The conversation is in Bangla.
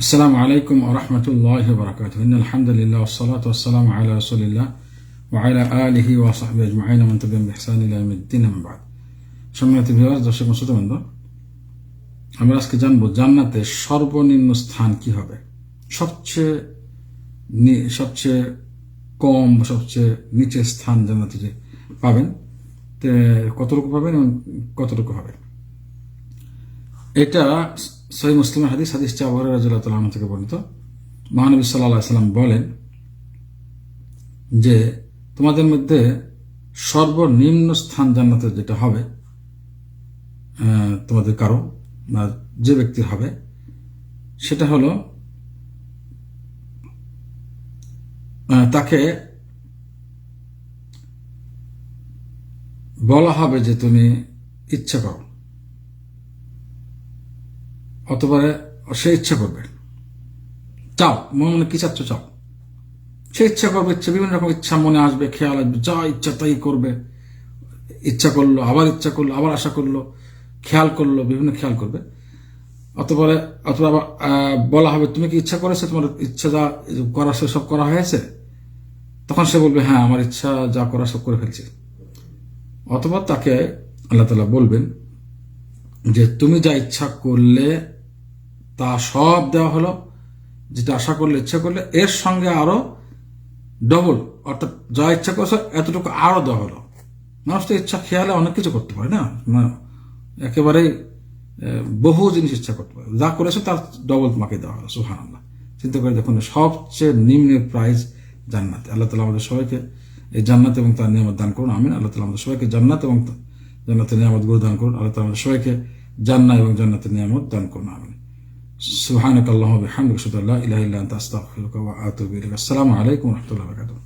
আসসালামু আলাইকুম রহমতুল্লাহ বরকাত আলহামদুলিল্লাহ ওসলাত ওসালাম আল্লাহ রসুলিল্লাহ ওয়াইলা আলহি ওয়াসাহবি আজমাইন মন্তবিম ইহসান ইলামুদ্দিন আহমবাদ সম্মানিত ভিওয়ার দর্শক মসুতবৃন্দ আমরা আজকে জানব জান্নাতে সর্বনিম্ন স্থান কি হবে? সবচেয়ে সবচেয়ে কম সবচেয়ে নিচে স্থান জান্নাতে যে পাবেন কতটুকু পাবেন এবং কতটুকু হবে? এটা সহি মুসলিমের হাদিস হাদিস চাবর রাজুল্লাহ তালাম থেকে বর্ণিত। মহানবী সাল্লাহ সাল্লাম বলেন যে, তোমাদের মধ্যে সর্বনিম্ন স্থান জান্নাতে যেটা হবে তোমাদের কারও বা যে ব্যক্তির হবে, সেটা হলো তাকে বলা হবে যে তুমি ইচ্ছা করো। অথবা সে ইচ্ছা করবে। চাও মনে মনে কি চাচ্ছ চাও সে ইচ্ছা করবে, ইচ্ছা, বিভিন্ন রকম ইচ্ছা মনে আসবে, খেয়াল আসবে, যা ইচ্ছা তাই করবে। ইচ্ছা করল, আবার ইচ্ছা করল, আবার আশা করল, খেয়াল করল, বিভিন্ন খেয়াল করবে। অথবা অথবা বলা হবে, তুমি কি ইচ্ছা করেছ? তোমার ইচ্ছা যা করা, সে সব করা হয়েছে? তখন সে বলবে হ্যাঁ আমার ইচ্ছা যা করা, সব করে ফেলছি। অথবা তাকে আল্লাহ তালা বলবেন যে, তুমি যা ইচ্ছা করলে তা সব দেওয়া হলো, যেটা আশা করলে, ইচ্ছা করলে, এর সঙ্গে আরও ডবল অর্থাৎ যা ইচ্ছা করছ, এতটুকু আরও দেওয়া হলো। মানুষ তো ইচ্ছা, খেয়ালে অনেক কিছু করতে পারে না? মানে একেবারে বহু জিনিস ইচ্ছা করতে পারে। যা করেছ, তার ডবল তোমাকে দেওয়া হলো সুহান আল্লাহ চিন্তা করে দেখুন, সবচেয়ে নিম্নের প্রাইজ জান্নাত। আল্লাহ তালা আমাদের সবাইকে এই জান্নাত এবং তার নিয়ামত দান করুন, আমিন। আল্লাহ তালা আমাদের সবাইকে জান্নাত এবং জান্নাতের নিয়ামতগুলো দান করুন। আল্লাহ তালা আমাদের সবাইকে জান্না এবং জান্নাতের নিয়ামত দান করুন, আমিন। سبحانك اللهم وبحمدك أشهد أن لا إله إلا أنت أستغفرك وأتوب إليك. السلام عليكم ورحمة الله وبركاته.